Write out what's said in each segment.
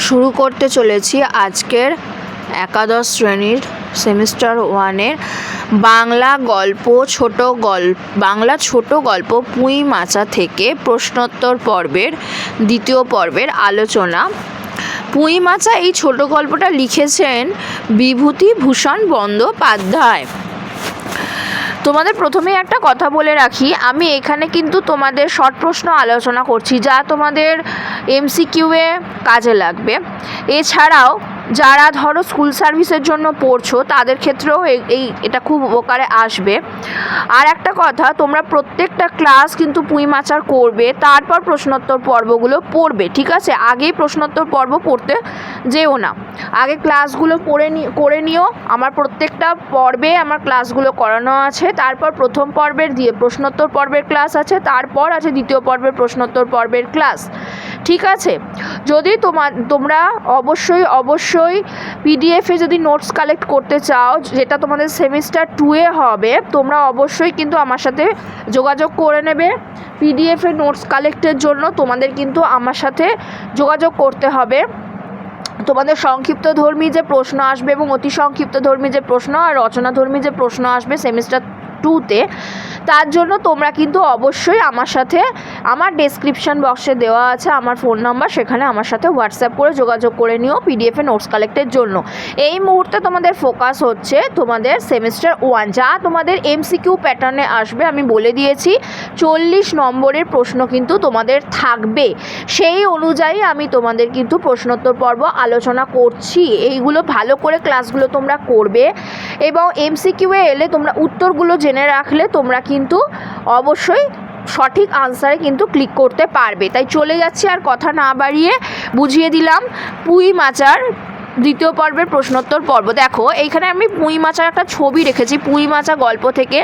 শুরু করতে চলেছি আজকের একাদশ শ্রেণির সেমিস্টার ওয়ানের বাংলা গল্প ছোট গল্প বাংলা ছোট গল্প পুঁই মাচা থেকে প্রশ্নোত্তর পর্বের দ্বিতীয় পর্বের আলোচনা। পুঁই মাচা এই ছোট গল্পটা লিখেছেন বিভূতি ভূষণ বন্দ্যোপাধ্যায়। তোমাদের প্রথমেই একটা কথা বলে রাখি, আমি এখানে কিন্তু তোমাদের শর্ট প্রশ্ন আলোচনা করছি যা তোমাদের এমসিকিউয়ে কাজে লাগবে। এছাড়াও যারা ধরো স্কুল সার্ভিসের জন্য পড়ছো, তাদের ক্ষেত্রেও এই- এটা খুব উপকারে আসবে। আর একটা কথা, তোমরা প্রত্যেকটা ক্লাস কিন্তু পুঁই মাচার করবে, তারপর প্রশ্নোত্তর পর্বগুলো পড়বে, ঠিক আছে? আগেই প্রশ্নোত্তর পর্ব পড়তে যেও না। আগে ক্লাসগুলো পড়ে নি, করে নিও, আমার প্রত্যেকটা পর্বে আমার ক্লাসগুলো করানো আছে, তারপর প্রথম পর্বের দিয়ে প্রশ্নোত্তর পর্বের ক্লাস আছে, তারপর আছে দ্বিতীয় পর্বের প্রশ্নোত্তর পর্বের ক্লাস ঠিক আছে? যদি তোমার তোমরা অবশ্যই অবশ্যই পিডিএফে যদি নোটস কালেক্ট করতে চাও, যেটা তোমাদের সেমিস্টার টুয়ে হবে, তোমরা অবশ্যই কিন্তু আমার সাথে যোগাযোগ করে নেবে। পিডিএফে নোটস কালেক্টের জন্য তোমাদের কিন্তু আমার সাথে যোগাযোগ করতে হবে। তোমাদের সংক্ষিপ্ত ধর্মী যে প্রশ্ন আসবে এবং অতি সংক্ষিপ্ত ধর্মী যে প্রশ্ন আর রচনাধর্মী যে প্রশ্ন আসবে সেমিস্টার টুতে, তার জন্য তোমরা কিন্তু অবশ্যই আমার সাথে, আমার ডেসক্রিপশন বক্সে দেওয়া আছে আমার ফোন নাম্বার সেখানে আমার সাথে হোয়াটসঅ্যাপ করে যোগাযোগ করে নিও পিডিএফে নোটস কালেক্টের জন্য। এই মুহূর্তে তোমাদের ফোকাস হচ্ছে তোমাদের সেমিস্টার ওয়ান যা তোমাদের এমসিকিউ প্যাটার্নে আসবে, আমি বলে দিয়েছি, চল্লিশ নম্বরের প্রশ্ন কিন্তু তোমাদের থাকবে। সেই অনুযায়ী আমি তোমাদের কিন্তু প্রশ্নোত্তর পর্ব আলোচনা করছি। এইগুলো ভালো করে ক্লাসগুলো তোমরা করবে এবং এমসিকিউয়ে এলে তোমরা উত্তরগুলো জেনে রাখলে তোমরা কিন্তু অবশ্যই সঠিক আনসারে কিন্তু ক্লিক করতে পারবে। তাই চলে যাচ্ছি আর কথা না বাড়িয়ে বুঝিয়ে দিলাম পুঁই মাচার দ্বিতীয় পর্বের প্রশ্নোত্তর পর্ব। দেখো, এইখানে আমি পুঁই মাচার একটা ছবি রেখেছি, পুঁই মাচা গল্প থেকে।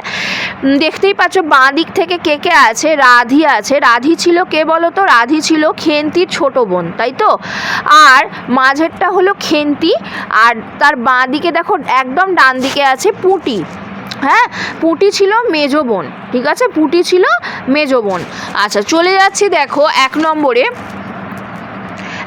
দেখতেই পাচ্ছ বাঁ দিক থেকে কে কে আছে? রাধি আছে। রাধি ছিল কে বলো তো রাধি ছিল খেন্তির ছোট বোন, তাই তো? আর মাঝেরটা হলো খেন্তি, আর তার বাঁ দিকে দেখো একদম ডান দিকে আছে পুঁটি। হ্যাঁ পুটি ছিল মেজো বোন, ঠিক আছে? পুটি ছিল মেজো বোন। আচ্ছা চলে যাচ্ছি দেখো এক নম্বরে।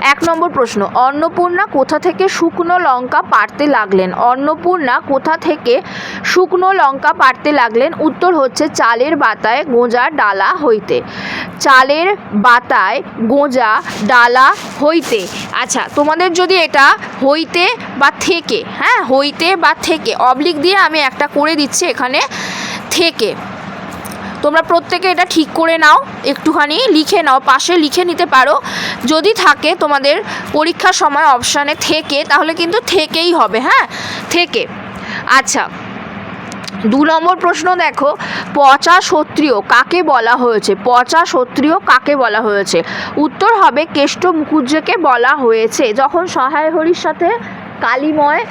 এক নম্বর প্রশ্ন, অন্নপূর্ণা কোথা থেকে শুকনো লঙ্কা পাড়তে লাগলেন? অন্নপূর্ণা কোথা থেকে শুকনো লঙ্কা পাড়তে লাগলেন? উত্তর হচ্ছে চালের বাতায় গোঁজা ডালা হইতে। চালের বাতায় গোঁজা ডালা হইতে। আচ্ছা তোমাদের যদি এটা হইতে বা থেকে হ্যাঁ হইতে বা থেকে, অবলিক দিয়ে আমি একটা করে দিচ্ছি এখানে, থেকে। তোমরা প্রত্যেকে এটা ঠিক করে নাও, একটুখানি লিখে নাও, পাশে লিখে নিতে পারো। যদি থাকে তোমাদের পরীক্ষার সময় অপশানে থেকে, তাহলে কিন্তু থেকেই হবে হ্যাঁ? থেকে। আচ্ছা দু নম্বর প্রশ্ন দেখো, পচা ক্ষত্রিয় কাকে বলা হয়েছে? পচা ক্ষত্রিয় কাকে বলা হয়েছে? উত্তর হবে কেষ্ট মুখুজ্জেকে বলা হয়েছে। যখন সহায় হরির সাথে কালিময়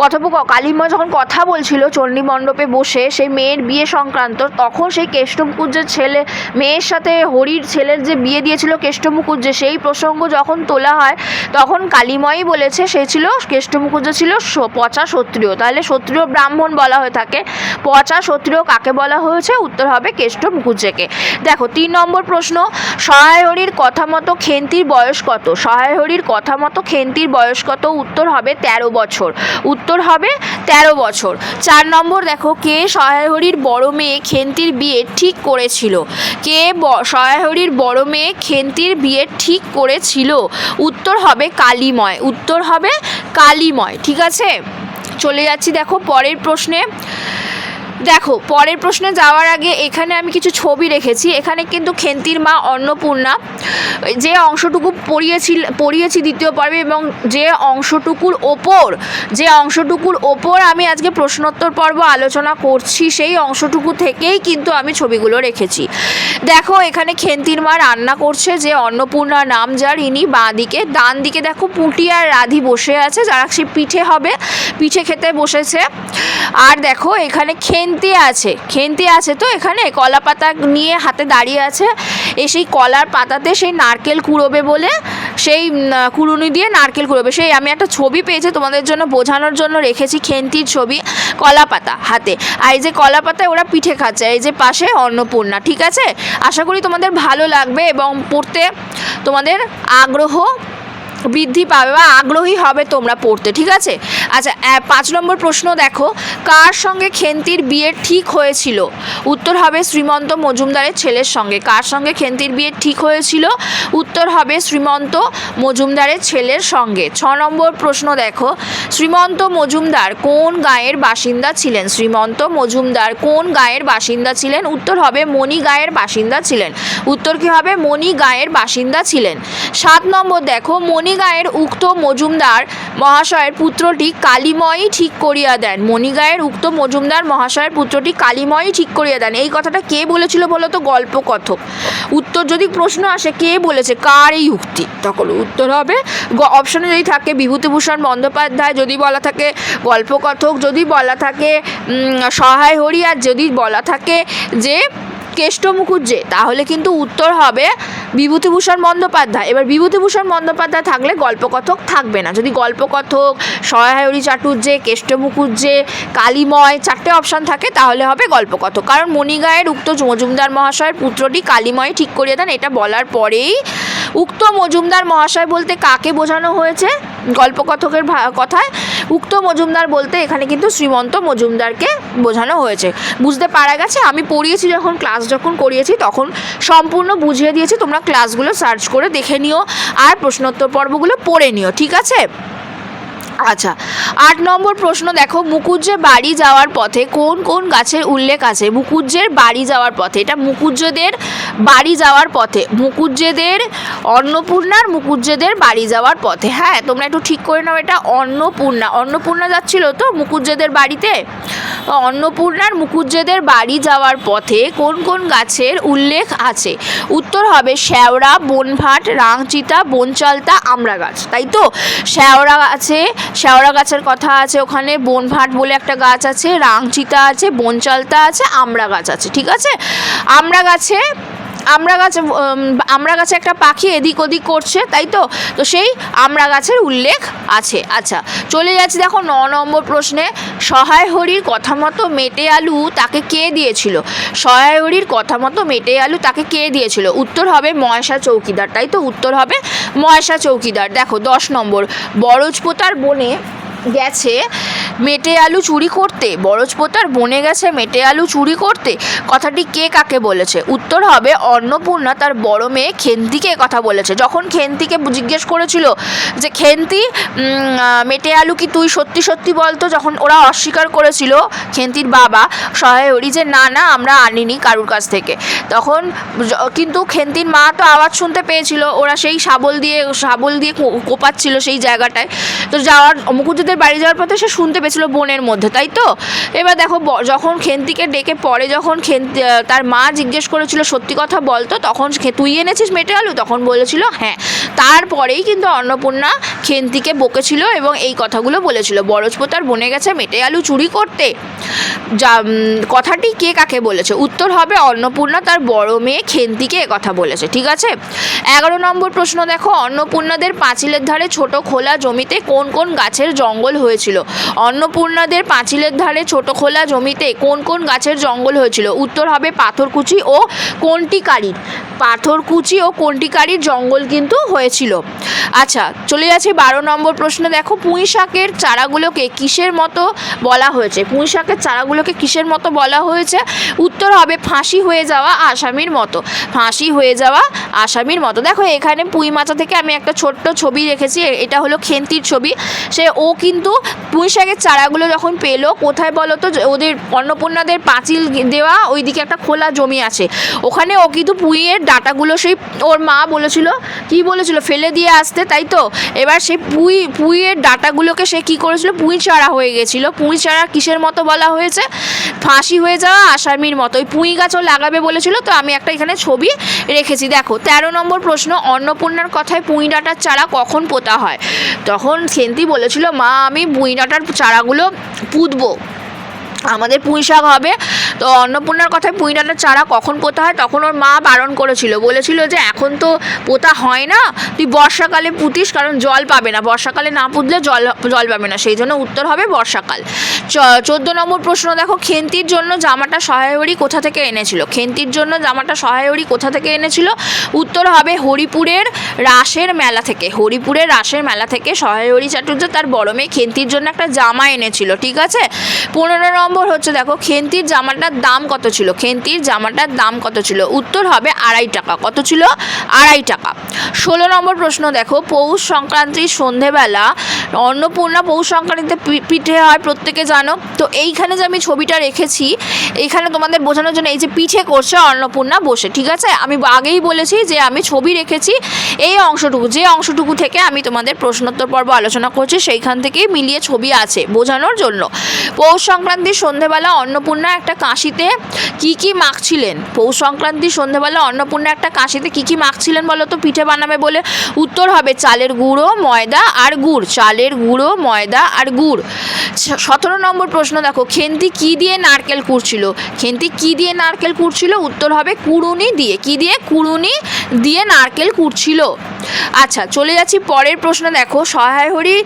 কথোপক কালিময় যখন কথা বলছিল চণ্ডী মণ্ডপে বসে সেই মেয়ের বিয়ে সংক্রান্ত, তখন সেই কেষ্টমুকুজ্জের ছেলে, মেয়ের সাথে হরির ছেলের যে বিয়ে দিয়েছিল কেষ্টমুকুজ্জে, সেই প্রসঙ্গ যখন তোলা হয়, তখন কালিময়ই বলেছে সে ছিল, কেষ্টমুকুজ্জ ছিল পচা ক্ষত্রিয় তাহলে ক্ষত্রিয় ব্রাহ্মণ বলা হয়ে থাকে। পচা ক্ষত্রিয় কাকে বলা হয়েছে? উত্তর হবে কেষ্ট মুখুজ্জেকে দেখো, তিন নম্বর প্রশ্ন, সহায় হরির কথা মতো খেন্তির বয়স কত? সহায় হরির কথা মতো খেন্তির বয়স কত? উত্তর হবে তেরো বছর। উত্তর হবে তেরো বছর। চার নম্বর দেখো, কে সহায়হরির বড় মেয়ে খেন্তির বিয়ে ঠিক করেছিল? কে সহায়হরির সহায় হরির বড় মেয়ে খেন্তির বিয়ে ঠিক করেছিল? উত্তর হবে কালিময়। উত্তর হবে কালিময়। ঠিক আছে? চলে যাচ্ছি দেখো পরের প্রশ্নে। দেখো, পরের প্রশ্নে যাওয়ার আগে এখানে আমি কিছু ছবি রেখেছি। এখানে কিন্তু খেন্তির মা অন্নপূর্ণা, যে অংশটুকু পড়িয়েছি পড়িয়েছি দ্বিতীয় পর্বে এবং যে অংশটুকুর ওপর যে অংশটুকুর ওপর আমি আজকে প্রশ্নোত্তর পর্ব আলোচনা করছি, সেই অংশটুকু থেকেই কিন্তু আমি ছবিগুলো রেখেছি। দেখো, এখানে খেন্তির মা রান্না করছে, যে অন্নপূর্ণা নাম যার, ইনি বাঁ দিকে। ডান দিকে দেখো, পুঁটি আর রাধি বসে আছে, যারা সে পিঠে হবে, পিঠে খেতে বসেছে। আর দেখো, এখানে খেন্তি আছে খেন্তি আছে তো এখানে? কলা পাতা নিয়ে হাতে দাঁড়িয়ে আছে। এ সেই কলার পাতাতে সেই নারকেল কুড়োবে বলে সেই কুড়ুনি দিয়ে নারকেল কুড়োবে। সেই আমি একটা ছবি পেয়েছি তোমাদের জন্য, বোঝানোর জন্য রেখেছি খেন্তির ছবি কলা পাতা হাতে। আর এই যে কলা পাতায় ওরা পিঠে খাচ্ছে, এই যে পাশে অন্নপূর্ণা, ঠিক আছে? আশা করি তোমাদের ভালো লাগবে এবং পড়তে তোমাদের আগ্রহ বৃদ্ধি পাবে বা আগ্রহী হবে তোমরা পড়তে, ঠিক আছে? আচ্ছা পাঁচ নম্বর প্রশ্ন দেখো, কার সঙ্গে খেন্তির বিয়ে ঠিক হয়েছিল? উত্তর হবে শ্রীমন্ত মজুমদারের ছেলের সঙ্গে। কার সঙ্গে খেন্তির বিয়ে ঠিক হয়েছিল? উত্তর হবে শ্রীমন্ত মজুমদারের ছেলের সঙ্গে। ছ নম্বর প্রশ্ন দেখো, শ্রীমন্ত মজুমদার কোন গাঁয়ের বাসিন্দা ছিলেন? শ্রীমন্ত মজুমদার কোন গাঁয়ের বাসিন্দা ছিলেন? উত্তর হবে মণি গাঁয়ের বাসিন্দা ছিলেন। উত্তর কি হবে? মণি গাঁয়ের বাসিন্দা ছিলেন। সাত নম্বর দেখো, মণি গাঁয়ের উক্ত মজুমদার মহাশয়ের পুত্রটি কালিময়ই ঠিক করিয়া দেন। মণিগায়ের উক্ত মজুমদার মহাশয়ের পুত্রটি কালিময়ই ঠিক করিয়া দেন। এই কথাটা কে বলেছিল বলো তো? গল্প কথক উত্তর যদি প্রশ্ন আসে, কে বলেছে? কার এই উক্তি? তখন উত্তর হবে অপশনে যদি থাকে বিভূতিভূষণ বন্দ্যোপাধ্যায়, যদি বলা থাকে গল্পকথক, যদি বলা থাকে সহায় হরি আর যদি বলা থাকে যে কেষ্ট মুখুজ্জে তাহলে কিন্তু উত্তর হবে বিভূতিভূষণ বন্দ্যোপাধ্যায়। এবার বিভূতিভূষণ বন্দ্যোপাধ্যায় থাকলে গল্পকথক থাকবে না। যদি গল্পকথক সহায়রী চাটুর্যে কেষ্ট মুখুজ্জে কালিময় চারটে অপশান থাকে, তাহলে হবে গল্পকথক। কারণ মণিগায়ের উক্ত মজুমদার মহাশয়ের পুত্রটি কালিময় ঠিক করিয়ে দেন। এটা বলার পরেই উক্ত মজুমদার মহাশয় বলতে কাকে বোঝানো হয়েছে গল্পকথকের কথায়? উক্ত মজুমদার বলতে এখানে কিন্তু শ্রীমন্ত মজুমদারকে বোঝানো হয়েছে। বুঝতে পারা গেছে, আমি পড়িয়েছি যখন, ক্লাস যখন করিয়েছি, তখন সম্পূর্ণ বুঝিয়ে দিয়েছি, তোমরা ক্লাসগুলো সার্চ করে দেখে নিও, আর প্রশ্নোত্তর পর্বগুলো পড়ে নিও, ঠিক আছে? আচ্ছা আট নম্বর প্রশ্ন দেখো মুকুজ্জে বাড়ি যাওয়ার পথে কোন কোন গাছের উল্লেখ আছে? মুকুজ্জের বাড়ি যাওয়ার পথে, এটা মুকুজ্জদের বাড়ি যাওয়ার পথে, মুকুজ্জেদের অন্নপূর্ণার মুকুজ্জেদের বাড়ি যাওয়ার পথে। হ্যাঁ তোমরা একটু ঠিক করে নাও এটা, অন্নপূর্ণা। অন্নপূর্ণা যাচ্ছিল তো মুকুজ্জেদের বাড়িতে? অন্নপূর্ণার মুকুজ্জেদের বাড়ি যাওয়ার পথে কোন কোন গাছের উল্লেখ আছে? উত্তর হবে শ্যাওড়া, বনভাট, রাংচিতা, বনচালতা আমড়া গাছ তাই তো? শ্যাওড়া আছে শ্যাওড়া গাছের কথা আছে ওখানে, বনভাট বলে একটা গাছ আছে, রাংচিতা আছে, বনচালতা আছে, আমড়া গাছ আছে, ঠিক আছে? আমড়া গাছে আমড়া গাছে আমরা গাছে একটা পাখি এদিক ওদিক করছে, তাই তো? তো সেই আমড়া গাছের উল্লেখ আছে। আচ্ছা চলে যাচ্ছি দেখো ন নম্বর প্রশ্নে। সহায় হরির কথা মতো মেটে আলু তাকে কে দিয়েছিল? সহায় হরির কথা মতো মেটে আলু তাকে কে দিয়েছিল? উত্তর হবে ময়সা চৌকিদার। তাই তো উত্তর হবে ময়সা চৌকিদার। দেখো দশ নম্বর। বরজপোতার বনে গেছে মেটে আলু চুরি করতে, বরজপোতার বনে গেছে মেটে আলু চুরি করতে। কথাটি কে কাকে বলেছে? উত্তর হবে অন্নপূর্ণা, তার বড় মেয়ে খেন্তিকে কথা বলেছে। যখন খেন্তিকে জিজ্ঞেস করেছিল যে, খেন্তি মেটে আলু কি তুই সত্যি সত্যি বলতো? যখন ওরা অস্বীকার করেছিল, খেন্তির বাবা সহায় হরি যে, না না, আমরা আনিনি কারুর কাছ থেকে। তখন কিন্তু খেন্তির মা তো আওয়াজ শুনতে পেয়েছিল। ওরা সেই শাবল দিয়ে শাবল দিয়ে কোপাচ্ছিল সেই জায়গাটায়। তো যাওয়ার বাড়ি যাওয়ার পথে সে শুনতে পেয়েছিল বোনের মধ্যে, তাই তো? এবার দেখো যখন খেন্তিকে ডেকে পরে যখন খেন্তি তার মা জিজ্ঞেস করেছিল, সত্যি কথা বলতো? তখন তুই এনেছিস মেটে আলু? তখন বলেছিল হ্যাঁ। তারপরেই কিন্তু অন্নপূর্ণা খেন্তিকে বকেছিল এবং এই কথাগুলো বলেছিল। বরজপোতার বনে গেছে মেটে আলু চুরি করতে। যা কথাটি কে কাকে বলেছে? উত্তর হবে অন্নপূর্ণা, তার বড় মেয়ে খেন্তিকে কথা বলেছে। ঠিক আছে? এগারো নম্বর প্রশ্ন দেখো, অন্নপূর্ণাদের পাঁচিলের ধারে ছোট খোলা জমিতে কোন কোন গাছের জঙ্গল হয়েছিল? অন্নপূর্ণাদের পাঁচিলের ধারে ছোট খোলা জমিতে কোন কোন গাছের জঙ্গল হয়েছিল? উত্তর হবে পাথরকুচি ও কন্টিকারির। পাথরকুচি ও কন্টিকারির জঙ্গল কিন্তু হয়েছিল। আচ্ছা চলে যাচ্ছে বারো নম্বর প্রশ্ন দেখো পুঁই শাকের চারাগুলোকে কিসের মতো বলা হয়েছে? পুঁই শাকের চারাগুলোকে কিসের মতো বলা হয়েছে? উত্তর হবে, ফাঁসি হয়ে যাওয়া আসামির মতো। ফাঁসি হয়ে যাওয়া আসামির মতো। দেখো, এখানে পুঁই মাচা থেকে আমি একটা ছোট্ট ছবি রেখেছি এটা হলো খেন্তির ছবি। সে, ও কিন্তু পুঁই শাকের চারাগুলো যখন পেল, কোথায় বলো তো ওদের অন্নপূর্ণাদের পাঁচিল দেওয়া ওইদিকে একটা খোলা জমি আছে। ওখানে ও কিন্তু পুঁইয়ের ডাটাগুলো সেই, ওর মা বলেছিল, কি বলেছিল, ফেলে দিয়ে আসতে, তাই তো? এবার সেই পুঁই, পুঁইয়ের ডাটাগুলোকে সে কি করেছিল? পুঁই চারা হয়ে গেছিল। পুঁই চারা কিসের মতো বলা হয়েছে? ফাঁসি হয়ে যাওয়া আসামির মতো ওই পুঁই গাছও লাগাবে বলেছিল, তো আমি একটা এখানে ছবি রেখেছি। দেখো, তেরো নম্বর প্রশ্ন, অন্নপূর্ণার কথায় পুঁই ডাটার চারা কখন পোতা হয়? তখন সেন্তি বলেছিল, মা, আমি পুঁই ডাটার চারাগুলো পুঁতবো। আমাদের পুঁই শাক হবে। তো অন্নপূর্ণার কথায় পুঁই ডাঁটার চারা কখন পোতা হয়? তখন ওর মা বারণ করেছিল। বলেছিল যে, এখন তো পোতা হয় না। তুই বর্ষাকালে পুঁতিস, কারণ জল পাবে না। বর্ষাকালে না পুঁতলে জল জল পাবে না। সেই জন্য উত্তর হবে বর্ষাকাল। চোদ্দ নম্বর প্রশ্ন, দেখো, খেন্তির জন্য জামাটা সহায়হরি কোথা থেকে এনেছিল? খেন্তির জন্য জামাটা সহায়হরি কোথা থেকে এনেছিল? উত্তর হবে হরিপুরের রাসের মেলা থেকে। হরিপুরের রাসের মেলা থেকে সহায় হরি চাটুর্য তার বড় মেয়ে খেন্তির জন্য একটা জামা এনেছিল। ঠিক আছে? পনেরো নম্বর হচ্ছে দেখো, খেন্তির জামাটার দাম কত ছিল? খেন্তির জামাটার দাম কত ছিল? উত্তর হবে আড়াই টাকা। কত ছিল? আড়াই টাকা। ষোলো নম্বর প্রশ্ন দেখো, পৌষ সংক্রান্তির সন্ধেবেলা অন্নপূর্ণা পৌষ সংক্রান্তিতে পিঠে হয় প্রত্যেকে জানো? তো এইখানে যে আমি ছবিটা রেখেছি, এইখানে তোমাদের বোঝানোর জন্য এই যে পিঠে করছে অন্নপূর্ণা বসে, ঠিক আছে? আমি আগেই বলেছি যে আমি ছবি রেখেছি, এই অংশটুকু, যে অংশটুকু থেকে আমি তোমাদের প্রশ্নোত্তর পর্ব আলোচনা করছি, সেইখান থেকেই মিলিয়ে ছবি আছে বোঝানোর জন্য। পৌষ সংক্রান্তির সন্ধেবেলা অন্নপূর্ণা একটা কাশিতে কি কি মাখছিলেন? পৌষ সংক্রান্তির সন্ধেবেলা অন্নপূর্ণা একটা কাশিতে কি কি মাখছিলেন বলো তো? পিঠে বানাবে বলে উত্তর হবে চালের গুঁড়ো, ময়দা আর গুড়। চালের গুঁড়ো, ময়দা আর গুড়। সতেরো নম্বর প্রশ্ন দেখো, খেন্তি কি দিয়ে নারকেল কুড়ছিল? খেন্তি কি দিয়ে নারকেল কুড়ছিল? উত্তর হবে কুড়ুনি দিয়ে। কি দিয়ে? কুড়ুনি দিয়ে নারকেল কুড়ছিল। আচ্ছা চলে যাচ্ছি পরের প্রশ্ন দেখো সহায় হরি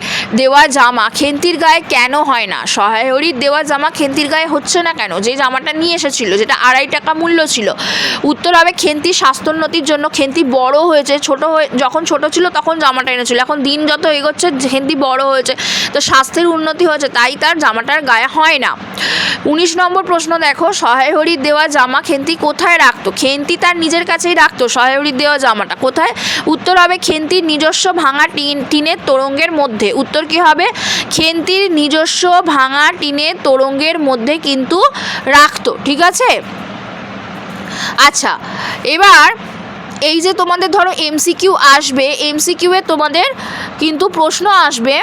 দেওয়া জামা। খেন্তির গায়ে কেন হয় না? সহায় হরির দেওয়া জামা খেন্তির গায়ে হচ্ছে না কেন? যে জামাটা নিয়ে এসেছিল, যেটা আড়াই টাকা মূল্য ছিল। উত্তর হবে খেন্তির স্বাস্থ্যোন্নতির জন্য খেন্তি বড় হয়েছে, ছোট হয়ে, যখন ছোট ছিল তখন জামাটা এনেছিল। এখন দিন যত এগোচ্ছে, খেন্তি বড় হয়েছে। তো স্বাস্থ্যের উন্নতি হয়েছে, তাই তার জামাটার গায়ে হয় না। উনিশ নম্বর প্রশ্ন দেখো সহায় হরির দেওয়া জামা খেন্তি কোথায় রাখতো? খেন্তি তার নিজের কাছেই রাখতো সহায় হরির দেওয়া জামাটা কোথায়? উত্তর হবে খেন্তির নিজস্ব ভাঙা টিন, টিনের তোরঙ্গের মধ্যে। উত্তর কি হবে? খেন্তির নিজস্ব ভাঙা টিনের তোরঙ্গের মধ্যে কিন্তু রাখতো, ঠিক আছে? আচ্ছা এবার এই যে তোমাদের ধরো এমসিকিউ আসবে এমসিকিউ এ তোমাদের কিন্তু প্রশ্ন আসবে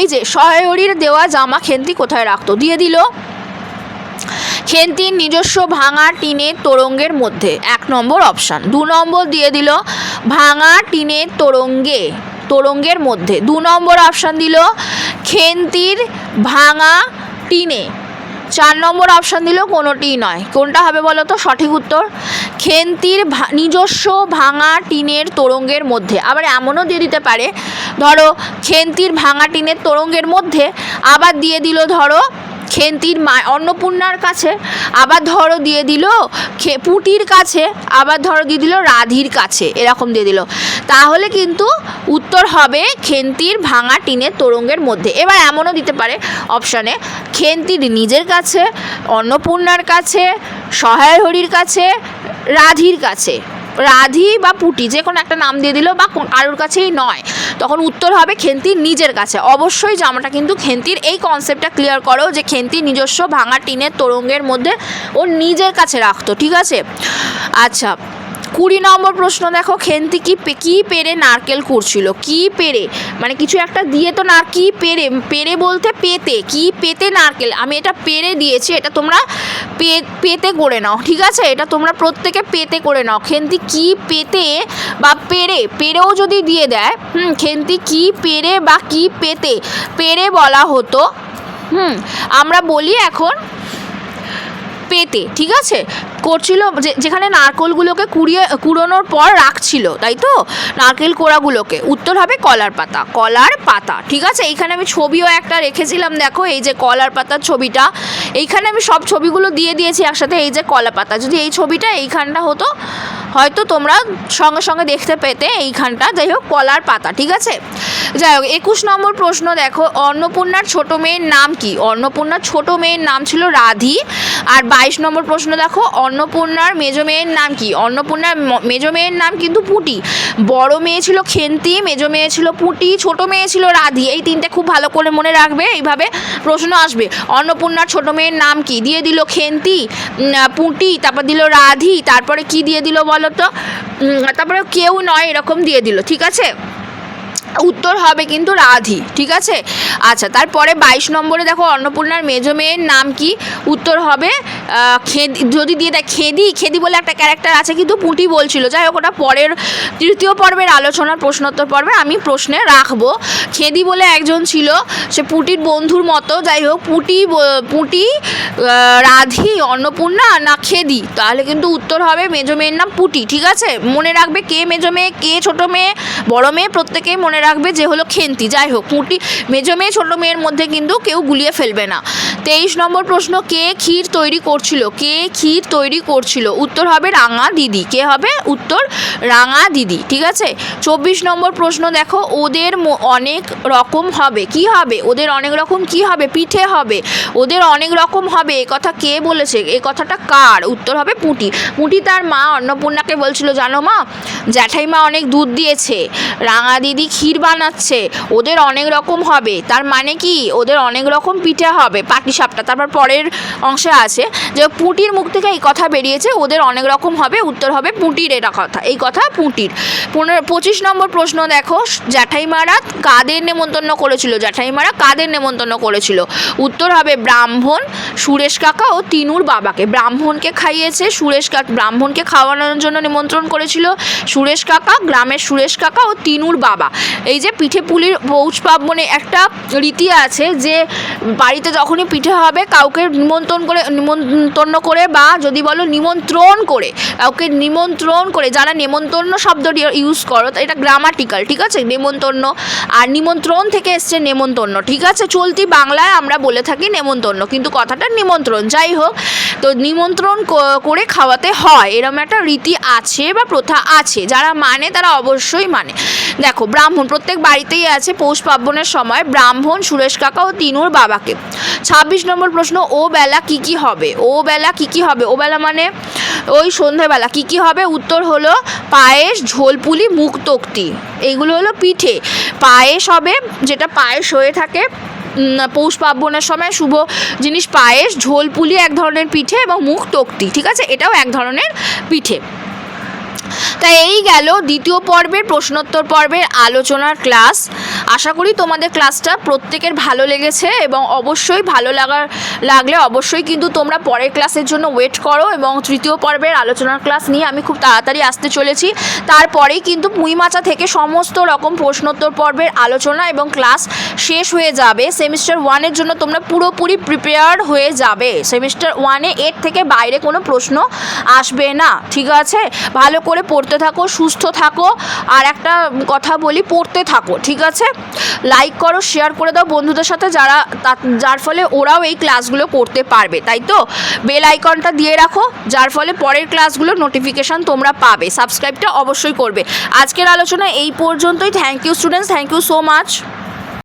এই যে সহায়রীর দেওয়া জামা খেন্তি কোথায় রাখতো? দিয়ে দিল। খেন্তির নিজস্ব ভাঙা টিনের তোরঙ্গের মধ্যে, এক নম্বর অপশান। দু নম্বর দিয়ে দিল, ভাঙা টিনের তোরঙ্গে। তোরঙ্গের মধ্যে। দু নম্বর অপশান দিল খেন্তির ভাঙা টিনে। চার নম্বর অপশান দিল কোনোটিই নয়। কোনটা হবে বলো তো? সঠিক উত্তর। খেন্তির নিজস্ব ভাঙা টিনের তোরঙ্গের মধ্যে। আবার এমনও দিয়ে দিতে পারে, ধরো খেন্তির ভাঙা টিনের তোরঙ্গের মধ্যে আবার দিয়ে দিল ধরো খেন্তির মা অন্নপূর্ণার কাছে, আবার ধরো দিয়ে দিল খে পুটির কাছে, আবার ধরো দিয়ে দিল রাধির কাছে, এরকম দিয়ে দিল। তাহলে কিন্তু উত্তর হবে খেন্তির ভাঙা টিনের তোরঙ্গের মধ্যে। এবার এমনও দিতে পারে অপশানে খেন্তির নিজের কাছে, অন্নপূর্ণার কাছে সহায় হরির কাছে, রাধির কাছে। রাধি বা পুটি, যে কোনো একটা নাম দিয়ে দিল বা কারোর কাছেই নয়। তখন উত্তর হবে খেন্তির নিজের কাছে। অবশ্যই জামাটা কিন্তু খেন্তির এই কনসেপ্টটা ক্লিয়ার করো যে খেন্তির নিজস্ব ভাঙা টিনের তোরঙ্গের মধ্যে ও নিজের কাছে রাখতো, ঠিক আছে? আচ্ছা কুড়ি নম্বর প্রশ্ন দেখো, খেন্তি কি কি পেরে নারকেল কুড়ছিল কি পেরে? মানে কিছু একটা দিয়ে তো না কি পেরে পেরে বলতে পেতে, কি পেতে নারকেল? আমি এটা পেরে দিয়েছি, এটা তোমরা পেতে করে নাও, ঠিক আছে? এটা তোমরা প্রত্যেকে পেতে করে নাও। খেন্তি কি পেতে বা পেরে, পেরেও যদি দিয়ে দেয়, হুম, খেন্তি কি পেরে বা কি পেতে, পেরে বলা হতো, হুম, আমরা বলি এখন পেতে, ঠিক আছে? করছিল যে- যেখানে নারকেলগুলোকে কুড়িয়ে, কুড়োনোর পর রাখছিল, তাই তো? নারকেল কোড়াগুলোকে। উত্তর হবে কলার পাতা কলার পাতা, ঠিক আছে? এইখানে আমি ছবিও একটা রেখেছিলাম, দেখো, এই যে কলার পাতার ছবিটা। এইখানে আমি সব ছবিগুলো দিয়ে দিয়েছি একসাথে, এই যে কলা পাতা। যদি এই ছবিটা এইখানটা হতো হয়তো তোমরা সঙ্গে সঙ্গে দেখতে পেতে এইখানটা। যাই হোক, কলার পাতা, ঠিক আছে? যাই হোক, একুশ নম্বর প্রশ্ন দেখো, অন্নপূর্ণার ছোট মেয়ের নাম কি? অন্নপূর্ণার ছোট মেয়ের নাম ছিল রাধি। আর বাইশ নম্বর প্রশ্ন দেখো, অন্নপূর্ণার মেজো মেয়ের নাম কি? অন্নপূর্ণার মেজো মেয়ের নাম কিন্তু পুটি। বড় মেয়ে ছিল খেন্তি, মেজো মেয়ে ছিল পুটি, ছোট মেয়ে ছিল রাধি। এই তিনটে খুব ভালো করে মনে রাখবে, এইভাবে প্রশ্ন আসবে। অন্নপূর্ণার ছোট মেয়ের নাম কি? দিয়ে দিল খেন্তি পুটি, তারপর দিল রাধি, তারপরে কি দিয়ে দিল বলো? তো তারপরে কেউ নয় এরকম দিয়ে দিল ঠিক আছে? উত্তর হবে কিন্তু রাধি, ঠিক আছে? আচ্ছা তারপরে বাইশ নম্বরে দেখো অন্নপূর্ণার মেজো মেয়ের নাম কি? উত্তর হবে খেদি, যদি দিয়ে দেয় খেদি খেদি বলে একটা ক্যারেক্টার আছে কিন্তু পুঁটি বলছিল। যাই হোক, ওটা পরের, তৃতীয় পর্বের আলোচনার প্রশ্নোত্তর পর্বে আমি প্রশ্নে রাখব। খেদি বলে একজন ছিল, সে পুটির বন্ধুর মতো। যাই হোক, পুটি পুটি রাধি, অন্নপূর্ণা না খেদি? তাহলে কিন্তু উত্তর হবে মেজো মেয়ের নাম পুটি, ঠিক আছে? মনে রাখবে কে মেজো মেয়ে, কে ছোটো মেয়ে, বড় মেয়ে, প্রত্যেকেই মনে রাখবে যে হলো খেন্তি। যাই হোক পুঁটি মেজো মেয়ে, ছোটো মেয়ের মধ্যে কিন্তু কেউ গুলিয়ে ফেলবে না। তেইশ নম্বর প্রশ্ন, কে ক্ষীর তৈরি করছিল? কে ক্ষীর তৈরি করছিল? উত্তর হবে রাঙা দিদি। কে হবে? উত্তর রাঙা দিদি। ঠিক আছে? চব্বিশ নম্বর প্রশ্ন দেখো, ওদের অনেক রকম হবে। কি হবে? ওদের অনেক রকম কি হবে? পিঠে হবে। ওদের অনেক রকম হবে। এ কথা কে বলেছে? এ কথাটা কার? উত্তর হবে পুঁটি। পুঁটি তার মা, অন্নপূর্ণাকে বলছিল, জানো মা, জ্যাঠাইমা অনেক দুধ দিয়েছে। রাঙা দিদি ক্ষীর বানাচ্ছে, ওদের অনেক রকম হবে। তার মানে কি? ওদের অনেক রকম পিঠে হবে পাটিসাপটা তারপর পরের অংশে আছে যে, পুঁটির মুখ থেকে এই কথা বেরিয়েছে, ওদের অনেক রকম হবে, উত্তর হবে পুঁটির এটা কথা, এই কথা পুঁটির। পনেরো, পঁচিশ নম্বর প্রশ্ন দেখো জ্যাঠাইমারা কাদের নেমন্তন্ন করেছিল? জ্যাঠাইমারা কাদের নেমন্তন্ন করেছিল? উত্তর হবে ব্রাহ্মণ, সুরেশ কাকা ও তিনুর বাবাকে। ব্রাহ্মণকে খাইয়েছে, সুরেশ কাকা ব্রাহ্মণকে খাওয়ানোর জন্য নিমন্ত্রণ করেছিল সুরেশ কাকা, গ্রামের সুরেশ কাকা ও তিনুর বাবা। এই যে পিঠে পুলির পৌষ পার্বণে একটা রীতি আছে যে বাড়িতে যখনই পিঠে হবে, কাউকে নিমন্ত্রণ করে নিমন্ত্রণ করে বা যদি বলো নিমন্ত্রণ করে, কাউকে নিমন্ত্রণ করে, যারা নেমন্তন্ন শব্দটি ইউজ করো এটা গ্রামাটিক্যাল ঠিক আছে? নেমন্তন্ন আর নিমন্ত্রণ থেকে এসছে নেমন্তন্ন ঠিক আছে? চলতি বাংলায় আমরা বলে থাকি নেমন্তন্ন কিন্তু কথাটা নিমন্ত্রণ, যাই হোক, তো নিমন্ত্রণ করে খাওয়াতে হয় এরকম একটা রীতি আছে বা প্রথা আছে, যারা মানে তারা অবশ্যই মানে। দেখো, ব্রাহ্মণ প্রত্যেক বাড়িতেই আছে পৌষ পার্বণের সময় ব্রাহ্মণ, সুরেশ কাকা ও তিনুর বাবাকে। ছাব্বিশ নম্বর প্রশ্ন, ও বেলা কি কি হবে? ও বেলা কি কি হবে? ও বেলা মানে ওই সন্ধেবেলা কি কি হবে? উত্তর হলো পায়েস, ঝোলপুলি মুখ তক্তি। এইগুলো হলো পিঠে। পায়েস হবে, যেটা পায়েস হয়ে থাকে পৌষ পার্বণের সময় শুভ জিনিস পায়েস, ঝোলপুলি এক ধরনের পিঠে এবং মুখ তক্তি, ঠিক আছে? এটাও এক ধরনের পিঠে। তাই এই গেল দ্বিতীয় পর্বের প্রশ্নোত্তর পর্বের আলোচনার ক্লাস। আশা করি তোমাদের ক্লাসটা প্রত্যেকের ভালো লেগেছে এবং অবশ্যই ভালো লাগার লাগলে অবশ্যই কিন্তু তোমরা পরের ক্লাসের জন্য ওয়েট করো এবং তৃতীয় পর্বের আলোচনার ক্লাস নিয়ে আমি খুব তাড়াতাড়ি আসতে চলেছি। তারপরেই কিন্তু পুঁইমাচা থেকে সমস্ত রকম প্রশ্নোত্তর পর্বের আলোচনা এবং ক্লাস শেষ হয়ে যাবে। সেমিস্টার ওয়ানের জন্য তোমরা পুরোপুরি প্রিপেয়ার হয়ে যাবে। সেমিস্টার ওয়ানে এর থেকে বাইরে কোনো প্রশ্ন আসবে না। ঠিক আছে? ভালো করে পড়তে থাকো, সুস্থ থাকো, আর একটা কথা বলি, পড়তে থাকো, ঠিক আছে? লাইক করো শেয়ার করে দাও বন্ধুদের সাথে যারা যার ফলে ওরাও এই ক্লাসগুলো করতে পারবে, তাই তো? বেল আইকনটা দিয়ে রাখো, যার ফলে পরের ক্লাসগুলোর নোটিফিকেশান তোমরা পাবে সাবস্ক্রাইবটা অবশ্যই করবে। আজকের আলোচনা এই পর্যন্তই thank you students thank you so much